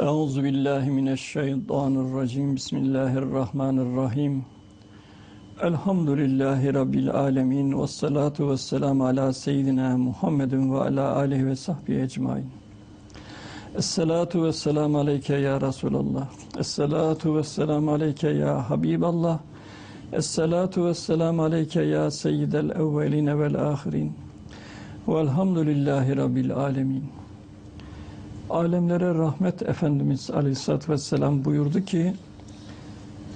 Euzu billahi mineşşeytanirracim. Bismillahirrahmanirrahim. Elhamdülillahi rabbil alamin ve salatu vesselam ala seyyidina Muhammedin ve ala alihi ve sahbihi ecmaîn. Esselatu vesselam aleyke ya Resulallah. Esselatu vesselam aleyke ya Habiballah. Esselatu vesselam aleyke ya seyyidel evveline vel ahirin. Velhamdülillahi rabbil alamin. Alemlere rahmet Efendimiz Aleyhisselatü Vesselam buyurdu ki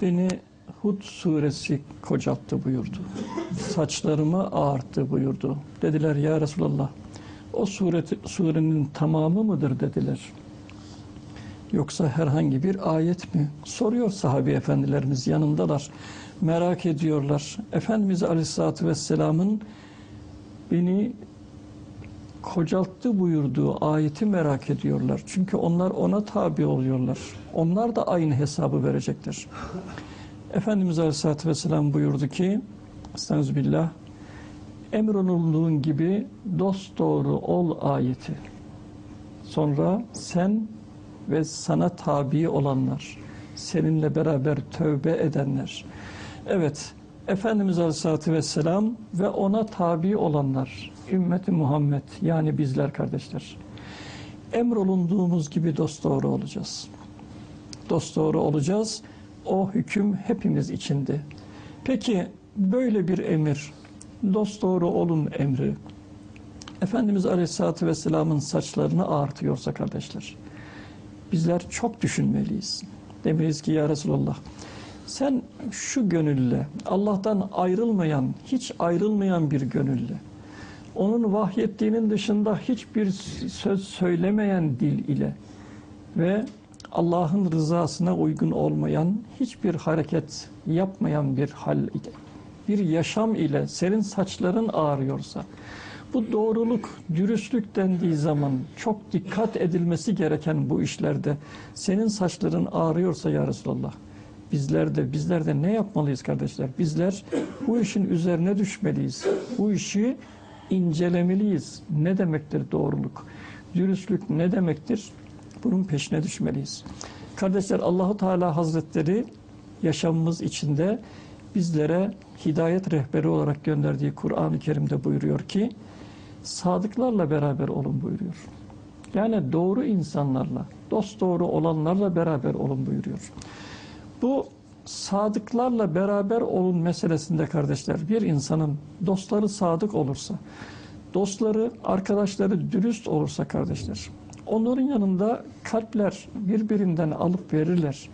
beni Hud suresi kocalttı buyurdu. Saçlarımı ağarttı buyurdu. Dediler ya Resulallah o sureti, surenin tamamı mıdır dediler. Yoksa herhangi bir ayet mi? Soruyor sahabi efendilerimiz yanındalar. Merak ediyorlar. Efendimiz Aleyhisselatü Vesselam'ın beni kocalttı buyurduğu ayeti merak ediyorlar. Çünkü onlar ona tabi oluyorlar. Onlar da aynı hesabı verecektir. Efendimiz Aleyhisselatü Vesselam buyurdu ki Estağfirullah emrolunduğun gibi dost doğru ol ayeti. Sonra sen ve sana tabi olanlar, seninle beraber tövbe edenler. Evet, Efendimiz Aleyhisselatü Vesselam ve ona tabi olanlar, ümmeti Muhammed yani bizler kardeşler. Emrolunduğumuz gibi dosdoğru olacağız. Dosdoğru olacağız. O hüküm hepimiz içinde. Peki böyle bir emir, dosdoğru olun emri, Efendimiz Aleyhisselatü Vesselam'ın saçlarını ağartıyorsa kardeşler, bizler çok düşünmeliyiz. Demeliyiz ki ya Resulallah, sen şu gönülle, Allah'tan ayrılmayan, hiç ayrılmayan bir gönülle, onun vahyettiğinin dışında hiçbir söz söylemeyen dil ile ve Allah'ın rızasına uygun olmayan hiçbir hareket yapmayan bir hal ile, bir yaşam ile senin saçların ağrıyorsa, bu doğruluk, dürüstlük dendiği zaman çok dikkat edilmesi gereken bu işlerde senin saçların ağrıyorsa ya Resulallah, bizler de bizler de ne yapmalıyız kardeşler? Bizler bu işin üzerine düşmeliyiz. Bu işi incelemeliyiz. Ne demektir doğruluk? Dürüstlük ne demektir? Bunun peşine düşmeliyiz. Kardeşler Allahu Teala Hazretleri yaşamımız içinde bizlere hidayet rehberi olarak gönderdiği Kur'an-ı Kerim'de buyuruyor ki sadıklarla beraber olun buyuruyor. Yani doğru insanlarla, dost doğru olanlarla beraber olun buyuruyor. Bu sadıklarla beraber olun meselesinde kardeşler bir insanın dostları sadık olursa, dostları, arkadaşları dürüst olursa kardeşler, onların yanında kalpler birbirinden alıp verirler.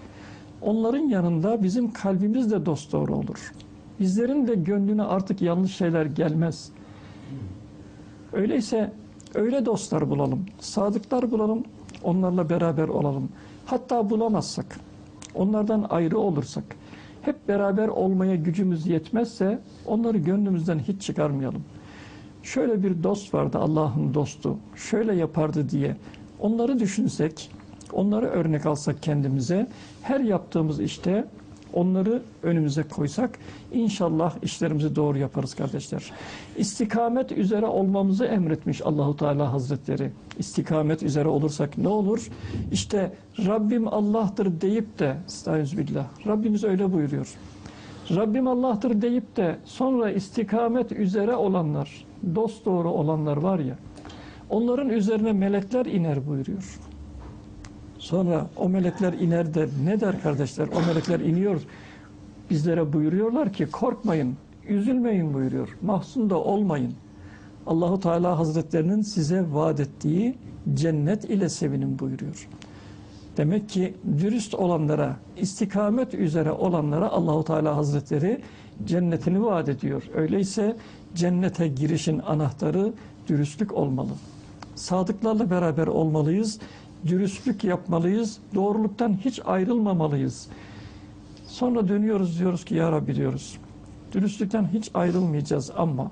Onların yanında bizim kalbimiz de dost doğru olur. Bizlerin de gönlüne artık yanlış şeyler gelmez. Öyleyse öyle dostlar bulalım, sadıklar bulalım, onlarla beraber olalım. Hatta bulamazsak, onlardan ayrı olursak, hep beraber olmaya gücümüz yetmezse onları gönlümüzden hiç çıkarmayalım. Şöyle bir dost vardı Allah'ın dostu, şöyle yapardı diye onları düşünsek, onları örnek alsak kendimize, her yaptığımız işte onları önümüze koysak inşallah işlerimizi doğru yaparız kardeşler. İstikamet üzere olmamızı emretmiş Allahu Teala Hazretleri. İstikamet üzere olursak ne olur? İşte Rabbim Allah'tır deyip de estağfirullah. Rabbimiz öyle buyuruyor. Rabbim Allah'tır deyip de sonra istikamet üzere olanlar, dost doğru olanlar var ya. Onların üzerine melekler iner buyuruyor. Sonra o melekler iner de ne der kardeşler? O melekler iniyor. Bizlere buyuruyorlar ki korkmayın, üzülmeyin buyuruyor. Mahzun da olmayın. Allahu Teala Hazretlerinin size vaat ettiği cennet ile sevinin buyuruyor. Demek ki dürüst olanlara, istikamet üzere olanlara Allahu Teala Hazretleri cennetini vaat ediyor. Öyleyse cennete girişin anahtarı dürüstlük olmalı. Sadıklarla beraber olmalıyız dürüstlük yapmalıyız, doğruluktan hiç ayrılmamalıyız. Sonra dönüyoruz diyoruz ki ya Rabbi diyoruz. Dürüstlükten hiç ayrılmayacağız ama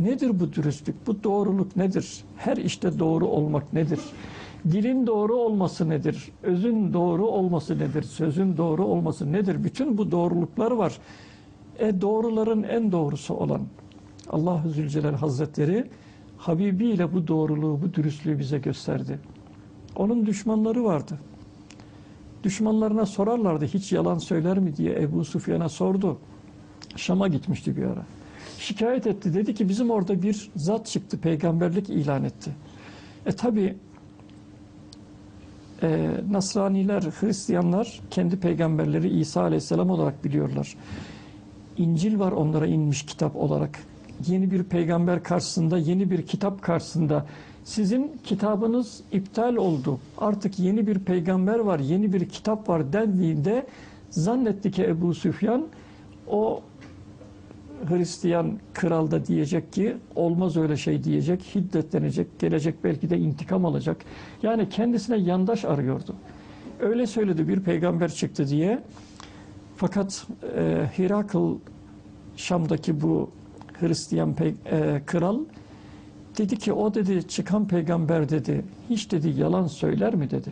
nedir bu dürüstlük, bu doğruluk nedir? Her işte doğru olmak nedir? Dilin doğru olması nedir? Özün doğru olması nedir? Sözün doğru olması nedir? Bütün bu doğruluklar var. E doğruların en doğrusu olan Allah-u Zülcelal Hazretleri Habibi ile bu doğruluğu, bu dürüstlüğü bize gösterdi. Onun düşmanları vardı. Düşmanlarına sorarlardı hiç yalan söyler mi diye Ebu Sufyan'a sordu. Şam'a gitmişti bir ara. Şikayet etti. Dedi ki bizim orada bir zat çıktı. Peygamberlik ilan etti. E tabi e, Nasraniler, Hristiyanlar kendi peygamberleri İsa Aleyhisselam olarak biliyorlar. İncil var onlara inmiş kitap olarak. Yeni bir peygamber karşısında, yeni bir kitap karşısında sizin kitabınız iptal oldu. Artık yeni bir peygamber var, yeni bir kitap var dendiğinde zannetti ki Ebu Süfyan o Hristiyan kral da diyecek ki olmaz öyle şey diyecek, hiddetlenecek, gelecek belki de intikam alacak. Yani kendisine yandaş arıyordu. Öyle söyledi bir peygamber çıktı diye. Fakat e, Hirakl Şam'daki bu Hristiyan e, kral dedi ki o dedi çıkan peygamber dedi hiç dedi yalan söyler mi dedi.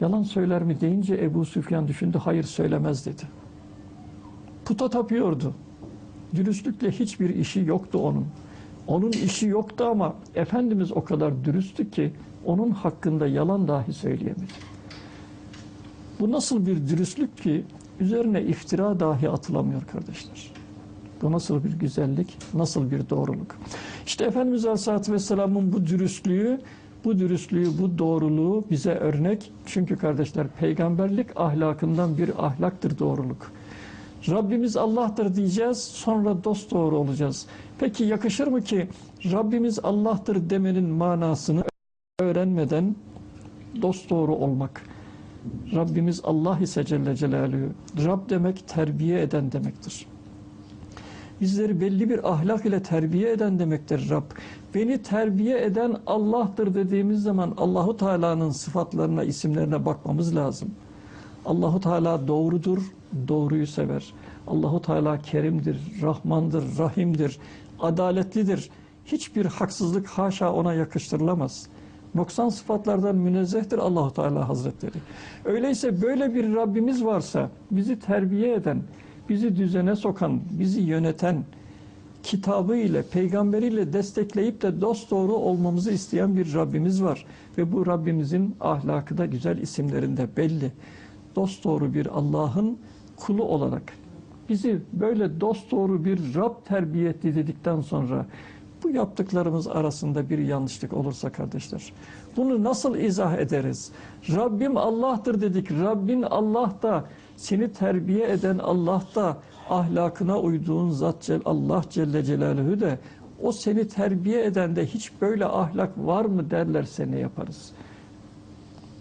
Yalan söyler mi deyince Ebu Süfyan düşündü hayır söylemez dedi. Puta tapıyordu. Dürüstlükle hiçbir işi yoktu onun. Onun işi yoktu ama Efendimiz o kadar dürüsttü ki onun hakkında yalan dahi söyleyemedi. Bu nasıl bir dürüstlük ki üzerine iftira dahi atılamıyor kardeşler. Bu nasıl bir güzellik, nasıl bir doğruluk. İşte Efendimiz Aleyhisselatü Vesselam'ın bu dürüstlüğü, bu dürüstlüğü, bu doğruluğu bize örnek. Çünkü kardeşler peygamberlik ahlakından bir ahlaktır doğruluk. Rabbimiz Allah'tır diyeceğiz, sonra dost doğru olacağız. Peki yakışır mı ki Rabbimiz Allah'tır demenin manasını öğrenmeden dost doğru olmak? Rabbimiz Allah ise Celle Celaluhu. Rab demek terbiye eden demektir. Bizleri belli bir ahlak ile terbiye eden demektir Rab. Beni terbiye eden Allah'tır dediğimiz zaman Allahu Teala'nın sıfatlarına, isimlerine bakmamız lazım. Allahu Teala doğrudur, doğruyu sever. Allahu Teala kerimdir, rahmandır, rahimdir, adaletlidir. Hiçbir haksızlık haşa ona yakıştırılamaz. Noksan sıfatlardan münezzehtir Allahu Teala Hazretleri. Öyleyse böyle bir Rabbimiz varsa bizi terbiye eden, bizi düzene sokan, bizi yöneten, kitabı ile, peygamberiyle destekleyip de dost doğru olmamızı isteyen bir Rabbimiz var. Ve bu Rabbimizin ahlakı da güzel isimlerinde belli. Dost doğru bir Allah'ın kulu olarak bizi böyle dost doğru bir Rab terbiye dedikten sonra bu yaptıklarımız arasında bir yanlışlık olursa kardeşler bunu nasıl izah ederiz? Rabbim Allah'tır dedik. Rabbin Allah da seni terbiye eden Allah da ahlakına uyduğun zat Allah Celle Celaluhu de o seni terbiye eden de hiç böyle ahlak var mı derlerse ne yaparız?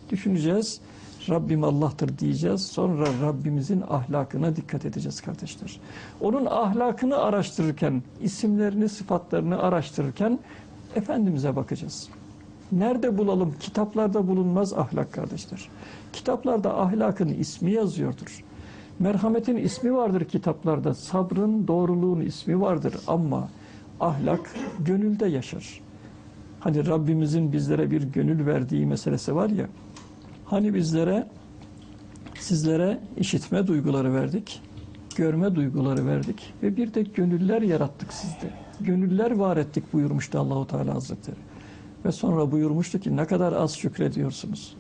Düşüneceğiz. Rabbim Allah'tır diyeceğiz. Sonra Rabbimizin ahlakına dikkat edeceğiz kardeşler. Onun ahlakını araştırırken, isimlerini, sıfatlarını araştırırken Efendimiz'e bakacağız. Nerede bulalım? Kitaplarda bulunmaz ahlak kardeşler. Kitaplarda ahlakın ismi yazıyordur. Merhametin ismi vardır kitaplarda. Sabrın, doğruluğun ismi vardır ama ahlak gönülde yaşar. Hani Rabbimizin bizlere bir gönül verdiği meselesi var ya. Hani bizlere sizlere işitme duyguları verdik, görme duyguları verdik ve bir de gönüller yarattık sizde. Gönüller var ettik buyurmuştu Allahu Teala Hazretleri. Ve sonra buyurmuştu ki ne kadar az şükrediyorsunuz.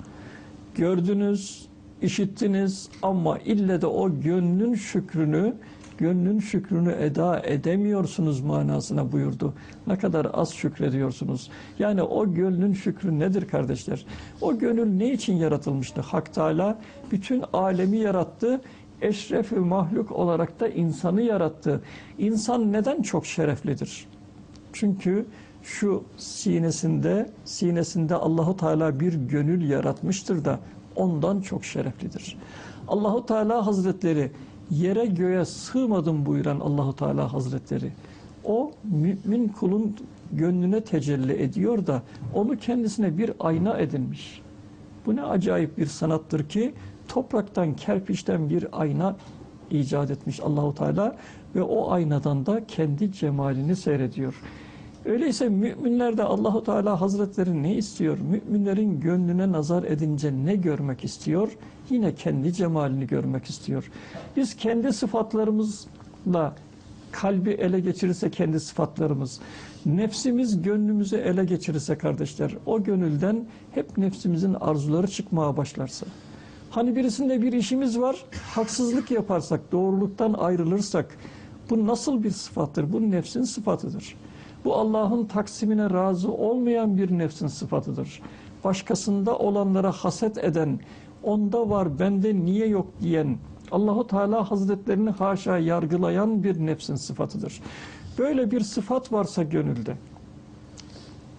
Gördünüz, işittiniz ama ille de o gönlün şükrünü, gönlün şükrünü eda edemiyorsunuz manasına buyurdu. Ne kadar az şükrediyorsunuz. Yani o gönlün şükrü nedir kardeşler? O gönül ne için yaratılmıştı? Hak Teala bütün alemi yarattı. Eşref mahluk olarak da insanı yarattı. İnsan neden çok şereflidir? Çünkü şu sinesinde sinesinde Allahu Teala bir gönül yaratmıştır da ondan çok şereflidir. Allahu Teala Hazretleri yere göğe sığmadım buyuran Allahu Teala Hazretleri o mümin kulun gönlüne tecelli ediyor da onu kendisine bir ayna edinmiş. Bu ne acayip bir sanattır ki topraktan, kerpiçten bir ayna icat etmiş Allahu Teala ve o aynadan da kendi cemalini seyrediyor. Öyleyse müminler de Allahu Teala Hazretleri ne istiyor? Müminlerin gönlüne nazar edince ne görmek istiyor? Yine kendi cemalini görmek istiyor. Biz kendi sıfatlarımızla kalbi ele geçirirse kendi sıfatlarımız, nefsimiz gönlümüzü ele geçirirse kardeşler, o gönülden hep nefsimizin arzuları çıkmaya başlarsa, Hani birisinde bir işimiz var, haksızlık yaparsak, doğruluktan ayrılırsak bu nasıl bir sıfattır? Bu nefsin sıfatıdır. Bu Allah'ın taksimine razı olmayan bir nefsin sıfatıdır. Başkasında olanlara haset eden, onda var bende niye yok diyen, Allahu Teala Hazretlerini haşa yargılayan bir nefsin sıfatıdır. Böyle bir sıfat varsa gönülde,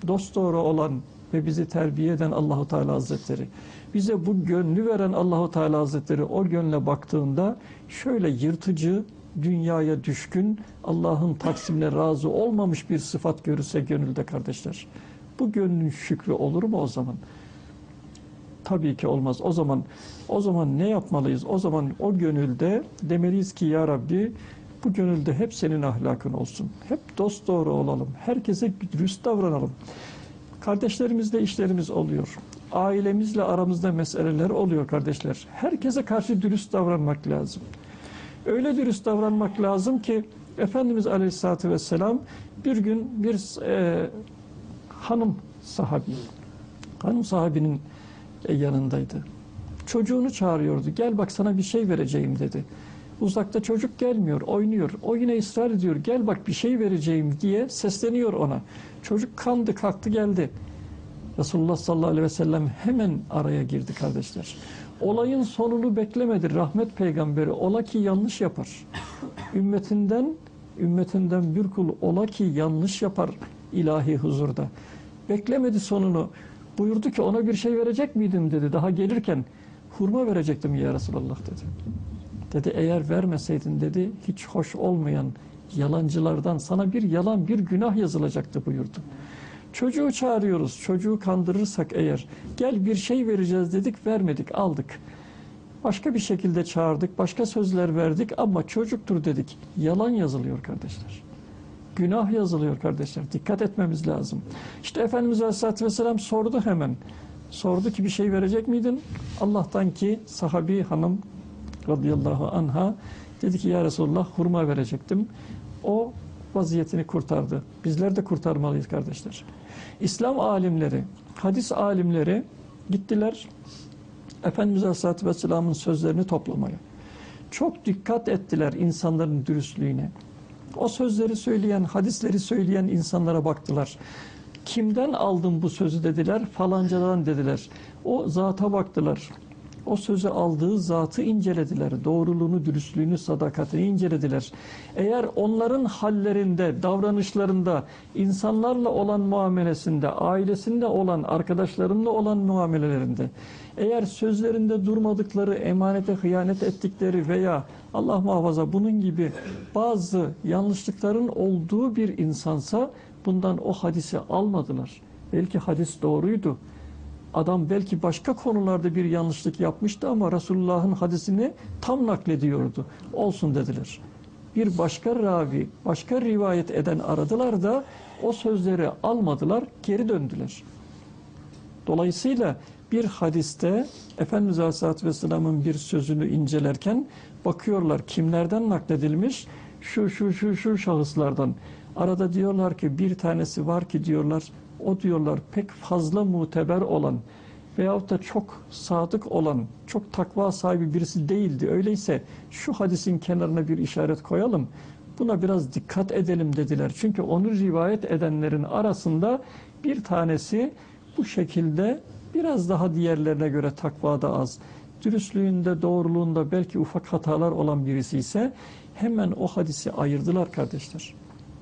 dosdoğru olan ve bizi terbiye eden Allahu Teala Hazretleri, bize bu gönlü veren Allahu Teala Hazretleri o gönle baktığında şöyle yırtıcı, dünyaya düşkün, Allah'ın taksimine razı olmamış bir sıfat görürse gönülde kardeşler. Bu gönlün şükrü olur mu o zaman? Tabii ki olmaz. O zaman o zaman ne yapmalıyız? O zaman o gönülde demeliyiz ki ya Rabbi bu gönülde hep senin ahlakın olsun. Hep dost doğru olalım. Herkese dürüst davranalım. Kardeşlerimizle işlerimiz oluyor. Ailemizle aramızda meseleler oluyor kardeşler. Herkese karşı dürüst davranmak lazım. Öyle dürüst davranmak lazım ki Efendimiz Aleyhisselatü Vesselam bir gün bir e, hanım sahabi, hanım sahabinin e, yanındaydı. Çocuğunu çağırıyordu. Gel bak sana bir şey vereceğim dedi. Uzakta çocuk gelmiyor, oynuyor. O yine ısrar ediyor. Gel bak bir şey vereceğim diye sesleniyor ona. Çocuk kandı, kalktı geldi. Resulullah sallallahu aleyhi ve sellem hemen araya girdi kardeşler. Olayın sonunu beklemedi rahmet peygamberi. Ola ki yanlış yapar. Ümmetinden ümmetinden bir kul ola ki yanlış yapar ilahi huzurda. Beklemedi sonunu. Buyurdu ki ona bir şey verecek miydim dedi. Daha gelirken hurma verecektim ya Resulallah dedi. Dedi eğer vermeseydin dedi hiç hoş olmayan yalancılardan sana bir yalan bir günah yazılacaktı buyurdu. Çocuğu çağırıyoruz. Çocuğu kandırırsak eğer gel bir şey vereceğiz dedik vermedik aldık. Başka bir şekilde çağırdık. Başka sözler verdik ama çocuktur dedik. Yalan yazılıyor kardeşler. Günah yazılıyor kardeşler. Dikkat etmemiz lazım. İşte Efendimiz Aleyhisselatü Vesselam sordu hemen. Sordu ki bir şey verecek miydin? Allah'tan ki sahabi hanım radıyallahu anha dedi ki ya Resulullah hurma verecektim. O vaziyetini kurtardı. Bizler de kurtarmalıyız kardeşler. İslam alimleri, hadis alimleri gittiler Efendimiz Aleyhisselatü Vesselam'ın sözlerini toplamaya. Çok dikkat ettiler insanların dürüstlüğüne. O sözleri söyleyen, hadisleri söyleyen insanlara baktılar. Kimden aldın bu sözü dediler, falancadan dediler. O zata baktılar. O sözü aldığı zatı incelediler. Doğruluğunu, dürüstlüğünü, sadakatini incelediler. Eğer onların hallerinde, davranışlarında, insanlarla olan muamelesinde, ailesinde olan, arkadaşlarında olan muamelelerinde, eğer sözlerinde durmadıkları, emanete hıyanet ettikleri veya Allah muhafaza bunun gibi bazı yanlışlıkların olduğu bir insansa bundan o hadisi almadılar. Belki hadis doğruydu. Adam belki başka konularda bir yanlışlık yapmıştı ama Resulullah'ın hadisini tam naklediyordu. Olsun dediler. Bir başka ravi, başka rivayet eden aradılar da o sözleri almadılar, geri döndüler. Dolayısıyla bir hadiste Efendimiz Aleyhisselatü Vesselam'ın bir sözünü incelerken bakıyorlar kimlerden nakledilmiş? Şu şu şu şu şahıslardan. Arada diyorlar ki bir tanesi var ki diyorlar o diyorlar pek fazla muteber olan veyahut da çok sadık olan, çok takva sahibi birisi değildi. Öyleyse şu hadisin kenarına bir işaret koyalım. Buna biraz dikkat edelim dediler. Çünkü onu rivayet edenlerin arasında bir tanesi bu şekilde biraz daha diğerlerine göre takvada az, dürüstlüğünde, doğruluğunda belki ufak hatalar olan birisi ise hemen o hadisi ayırdılar kardeşler.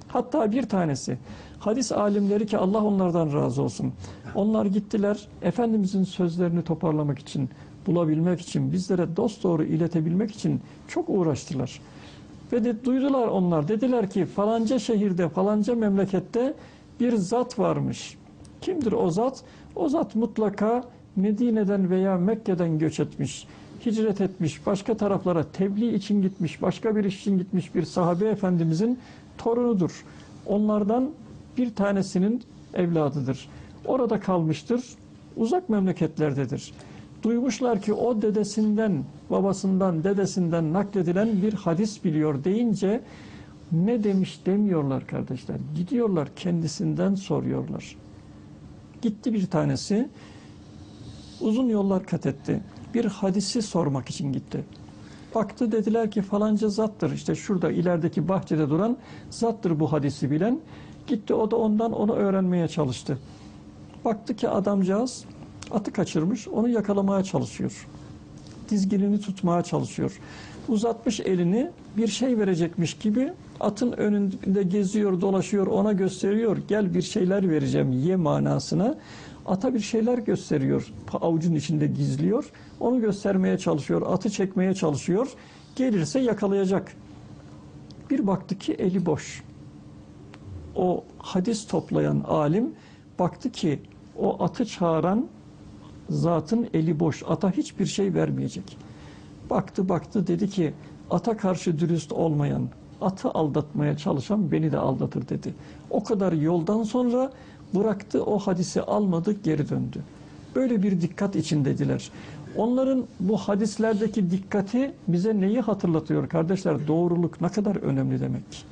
Hatta bir tanesi hadis alimleri ki Allah onlardan razı olsun. Onlar gittiler Efendimizin sözlerini toparlamak için, bulabilmek için, bizlere dost doğru iletebilmek için çok uğraştılar. Ve de duydular onlar. Dediler ki falanca şehirde, falanca memlekette bir zat varmış. Kimdir o zat? O zat mutlaka Medine'den veya Mekke'den göç etmiş, hicret etmiş, başka taraflara tebliğ için gitmiş, başka bir iş için gitmiş bir sahabe efendimizin torunudur. Onlardan bir tanesinin evladıdır. Orada kalmıştır, uzak memleketlerdedir. Duymuşlar ki o dedesinden, babasından, dedesinden nakledilen bir hadis biliyor deyince ne demiş demiyorlar kardeşler. Gidiyorlar kendisinden soruyorlar. Gitti bir tanesi uzun yollar kat etti. bir hadisi sormak için gitti. Baktı dediler ki falanca zattır. İşte şurada ilerideki bahçede duran zattır bu hadisi bilen. Gitti o da ondan onu öğrenmeye çalıştı. Baktı ki adamcağız atı kaçırmış onu yakalamaya çalışıyor. Dizginini tutmaya çalışıyor. Uzatmış elini bir şey verecekmiş gibi atın önünde geziyor dolaşıyor ona gösteriyor. Gel bir şeyler vereceğim ye manasına. Ata bir şeyler gösteriyor. Avucun içinde gizliyor. Onu göstermeye çalışıyor. Atı çekmeye çalışıyor. Gelirse yakalayacak. Bir baktı ki eli boş. O hadis toplayan alim baktı ki o atı çağıran zatın eli boş. Ata hiçbir şey vermeyecek. Baktı baktı dedi ki ata karşı dürüst olmayan, atı aldatmaya çalışan beni de aldatır dedi. O kadar yoldan sonra bıraktı o hadisi almadı geri döndü. Böyle bir dikkat içindediler. Onların bu hadislerdeki dikkati bize neyi hatırlatıyor kardeşler? Doğruluk ne kadar önemli demek.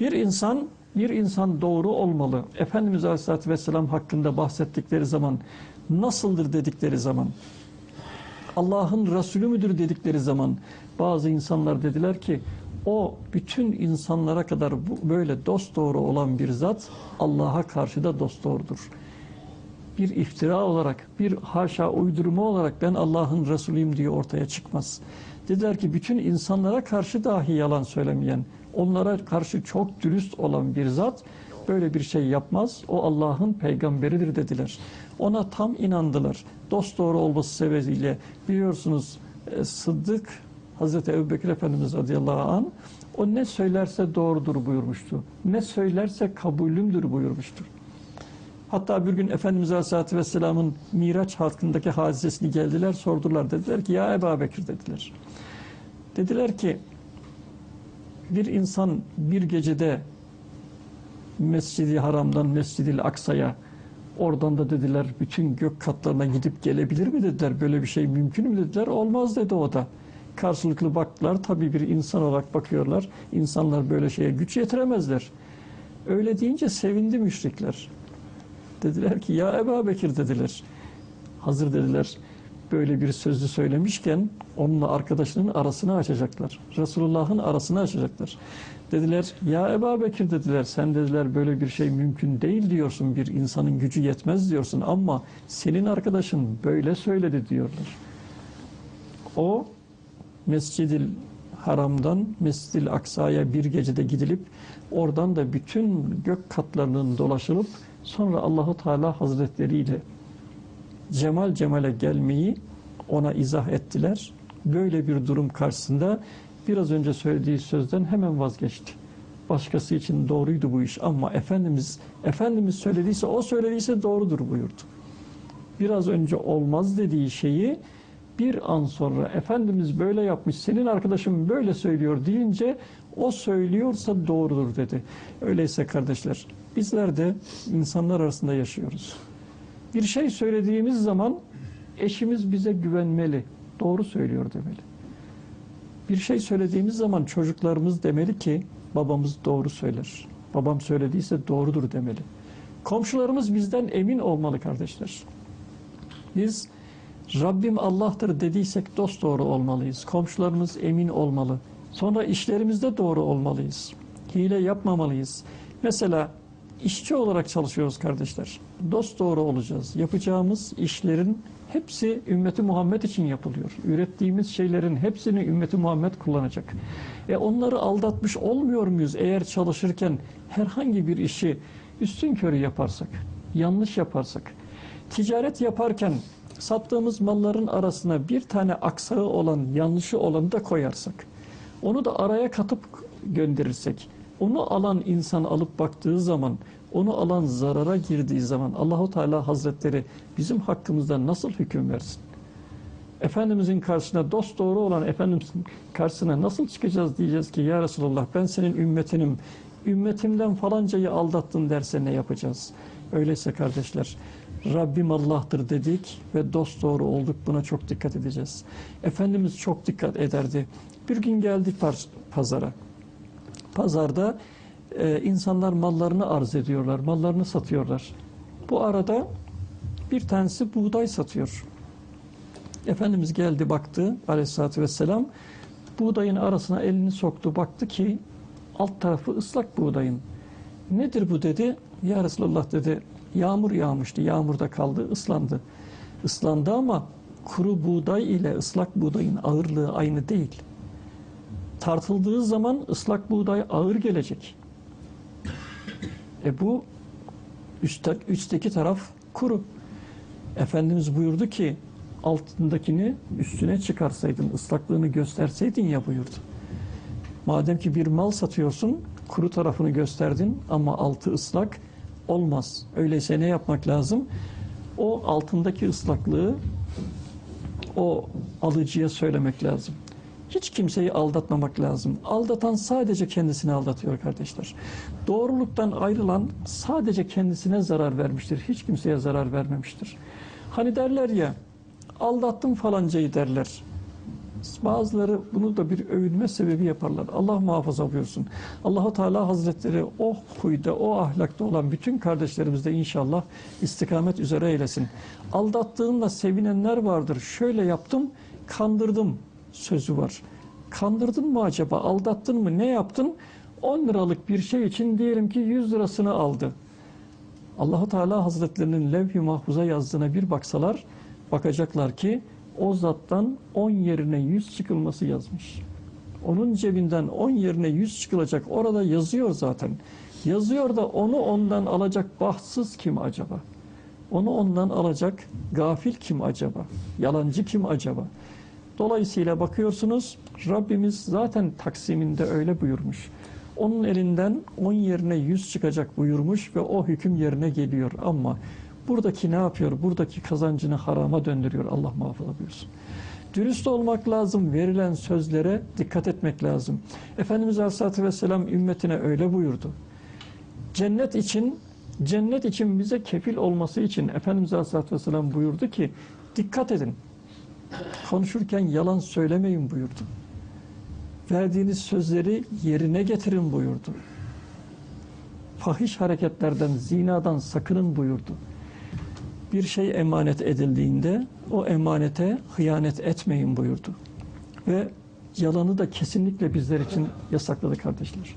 Bir insan bir insan doğru olmalı. Efendimiz Aleyhisselatü Vesselam hakkında bahsettikleri zaman nasıldır dedikleri zaman Allah'ın Resulü müdür dedikleri zaman bazı insanlar dediler ki o bütün insanlara kadar böyle dost doğru olan bir zat Allah'a karşı da dost doğrudur. Bir iftira olarak, bir haşa uydurma olarak ben Allah'ın Resulüyüm diye ortaya çıkmaz. Dediler ki bütün insanlara karşı dahi yalan söylemeyen, onlara karşı çok dürüst olan bir zat böyle bir şey yapmaz. O Allah'ın peygamberidir dediler. Ona tam inandılar. Dost doğru olması sebebiyle biliyorsunuz e, Sıddık Hazreti Ebubekir Efendimiz radıyallahu an o ne söylerse doğrudur buyurmuştu. Ne söylerse kabulümdür buyurmuştur. Hatta bir gün Efendimiz Aleyhisselatü Vesselam'ın Miraç hakkındaki hadisesini geldiler sordular. Dediler ki ya Ebu Bekir dediler. Dediler ki bir insan bir gecede Mescidi Haram'dan Mescid-i Aksa'ya oradan da dediler bütün gök katlarına gidip gelebilir mi dediler. Böyle bir şey mümkün mü dediler. Olmaz dedi o da. Karşılıklı baktılar. Tabii bir insan olarak bakıyorlar. İnsanlar böyle şeye güç yetiremezler. Öyle deyince sevindi müşrikler. Dediler ki ya Ebu Bekir dediler. Hazır dediler böyle bir sözü söylemişken onunla arkadaşının arasını açacaklar. Resulullah'ın arasını açacaklar. Dediler ya Ebu Bekir dediler sen dediler böyle bir şey mümkün değil diyorsun bir insanın gücü yetmez diyorsun ama senin arkadaşın böyle söyledi diyorlar. O Mescid-i Haram'dan Mescid-i Aksa'ya bir gecede gidilip oradan da bütün gök katlarının dolaşılıp sonra Allahu Teala Hazretleri ile cemal cemale gelmeyi ona izah ettiler. Böyle bir durum karşısında biraz önce söylediği sözden hemen vazgeçti. Başkası için doğruydu bu iş ama Efendimiz Efendimiz söylediyse o söylediyse doğrudur buyurdu. Biraz önce olmaz dediği şeyi bir an sonra Efendimiz böyle yapmış, senin arkadaşın böyle söylüyor deyince o söylüyorsa doğrudur dedi. Öyleyse kardeşler bizler de insanlar arasında yaşıyoruz. Bir şey söylediğimiz zaman eşimiz bize güvenmeli, doğru söylüyor demeli. Bir şey söylediğimiz zaman çocuklarımız demeli ki babamız doğru söyler. Babam söylediyse doğrudur demeli. Komşularımız bizden emin olmalı kardeşler. Biz Rabbim Allah'tır dediysek dost doğru olmalıyız. Komşularımız emin olmalı. Sonra işlerimizde doğru olmalıyız. Hile yapmamalıyız. Mesela işçi olarak çalışıyoruz kardeşler. Dost doğru olacağız. Yapacağımız işlerin hepsi ümmeti Muhammed için yapılıyor. Ürettiğimiz şeylerin hepsini ümmeti Muhammed kullanacak. E onları aldatmış olmuyor muyuz eğer çalışırken herhangi bir işi üstün körü yaparsak, yanlış yaparsak, ticaret yaparken sattığımız malların arasına bir tane aksağı olan, yanlışı olanı da koyarsak, onu da araya katıp gönderirsek, onu alan insan alıp baktığı zaman, onu alan zarara girdiği zaman Allahu Teala Hazretleri bizim hakkımızda nasıl hüküm versin? Efendimizin karşısına dost doğru olan Efendimizin karşısına nasıl çıkacağız diyeceğiz ki ya Resulallah ben senin ümmetinim, ümmetimden falancayı aldattın derse ne yapacağız? Öyleyse kardeşler Rabbim Allah'tır dedik ve dost doğru olduk buna çok dikkat edeceğiz. Efendimiz çok dikkat ederdi. Bir gün geldi pazara. Pazarda e, insanlar mallarını arz ediyorlar, mallarını satıyorlar. Bu arada bir tanesi buğday satıyor. Efendimiz geldi baktı aleyhissalatü vesselam. Buğdayın arasına elini soktu. Baktı ki alt tarafı ıslak buğdayın. Nedir bu dedi. Ya Resulallah dedi. Yağmur yağmıştı. Yağmurda kaldı. ıslandı. Islandı ama kuru buğday ile ıslak buğdayın ağırlığı aynı değil. Tartıldığı zaman ıslak buğday ağır gelecek. E bu üstte, üstteki taraf kuru. Efendimiz buyurdu ki altındakini üstüne çıkarsaydın, ıslaklığını gösterseydin ya buyurdu. Madem ki bir mal satıyorsun, kuru tarafını gösterdin ama altı ıslak olmaz. Öyleyse ne yapmak lazım? O altındaki ıslaklığı o alıcıya söylemek lazım. Hiç kimseyi aldatmamak lazım. Aldatan sadece kendisini aldatıyor kardeşler. Doğruluktan ayrılan sadece kendisine zarar vermiştir. Hiç kimseye zarar vermemiştir. Hani derler ya, aldattım falancayı derler. Bazıları bunu da bir övünme sebebi yaparlar. Allah muhafaza buyursun. Allahu Teala Hazretleri o huyda, o ahlakta olan bütün kardeşlerimizde inşallah istikamet üzere eylesin. Aldattığında sevinenler vardır. Şöyle yaptım, kandırdım sözü var. Kandırdın mı acaba, aldattın mı, ne yaptın? 10 liralık bir şey için diyelim ki 100 lirasını aldı. Allahu Teala Hazretlerinin levh-i mahfuza yazdığına bir baksalar, bakacaklar ki o zattan 10 yerine 100 çıkılması yazmış. Onun cebinden 10 yerine 100 çıkılacak. Orada yazıyor zaten. Yazıyor da onu ondan alacak bahtsız kim acaba? Onu ondan alacak gafil kim acaba? Yalancı kim acaba? Dolayısıyla bakıyorsunuz Rabbimiz zaten taksiminde öyle buyurmuş. Onun elinden 10 yerine 100 çıkacak buyurmuş ve o hüküm yerine geliyor. Ama buradaki ne yapıyor? Buradaki kazancını harama döndürüyor. Allah muhafaza buyursun. Dürüst olmak lazım. Verilen sözlere dikkat etmek lazım. Efendimiz Aleyhisselatü Vesselam ümmetine öyle buyurdu. Cennet için cennet için bize kefil olması için Efendimiz Aleyhisselatü Vesselam buyurdu ki dikkat edin. Konuşurken yalan söylemeyin buyurdu. Verdiğiniz sözleri yerine getirin buyurdu. Fahiş hareketlerden, zinadan sakının buyurdu. Bir şey emanet edildiğinde o emanete hıyanet etmeyin buyurdu. Ve yalanı da kesinlikle bizler için yasakladı kardeşler.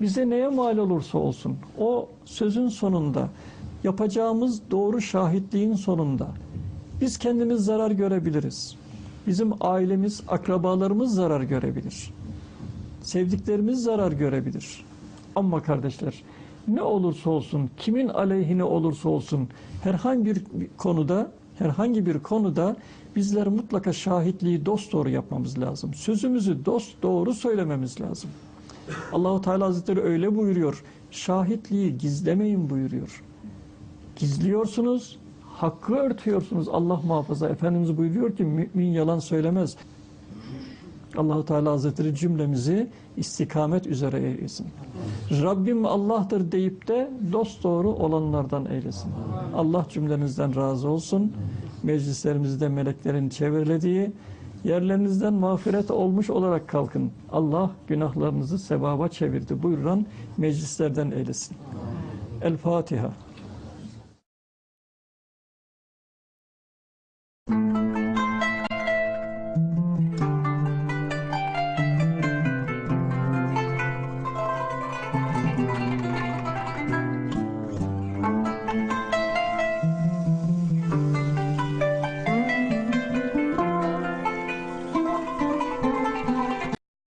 Bize neye mal olursa olsun o sözün sonunda yapacağımız doğru şahitliğin sonunda biz kendimiz zarar görebiliriz. Bizim ailemiz, akrabalarımız zarar görebilir. Sevdiklerimiz zarar görebilir. Ama kardeşler ne olursa olsun, kimin aleyhine olursa olsun herhangi bir konuda herhangi bir konuda bizler mutlaka şahitliği dost doğru yapmamız lazım. Sözümüzü dost doğru söylememiz lazım. Allahu Teala Hazretleri öyle buyuruyor. Şahitliği gizlemeyin buyuruyor. Gizliyorsunuz, hakkı örtüyorsunuz. Allah muhafaza. Efendimiz buyuruyor ki mümin yalan söylemez. Allahu Teala Hazretleri cümlemizi istikamet üzere eylesin. Rabbim Allah'tır deyip de dost doğru olanlardan eylesin. Allah cümlenizden razı olsun. Meclislerimizde meleklerin çevrelediği yerlerinizden mağfiret olmuş olarak kalkın. Allah günahlarınızı sevaba çevirdi buyuran meclislerden eylesin. El Fatiha.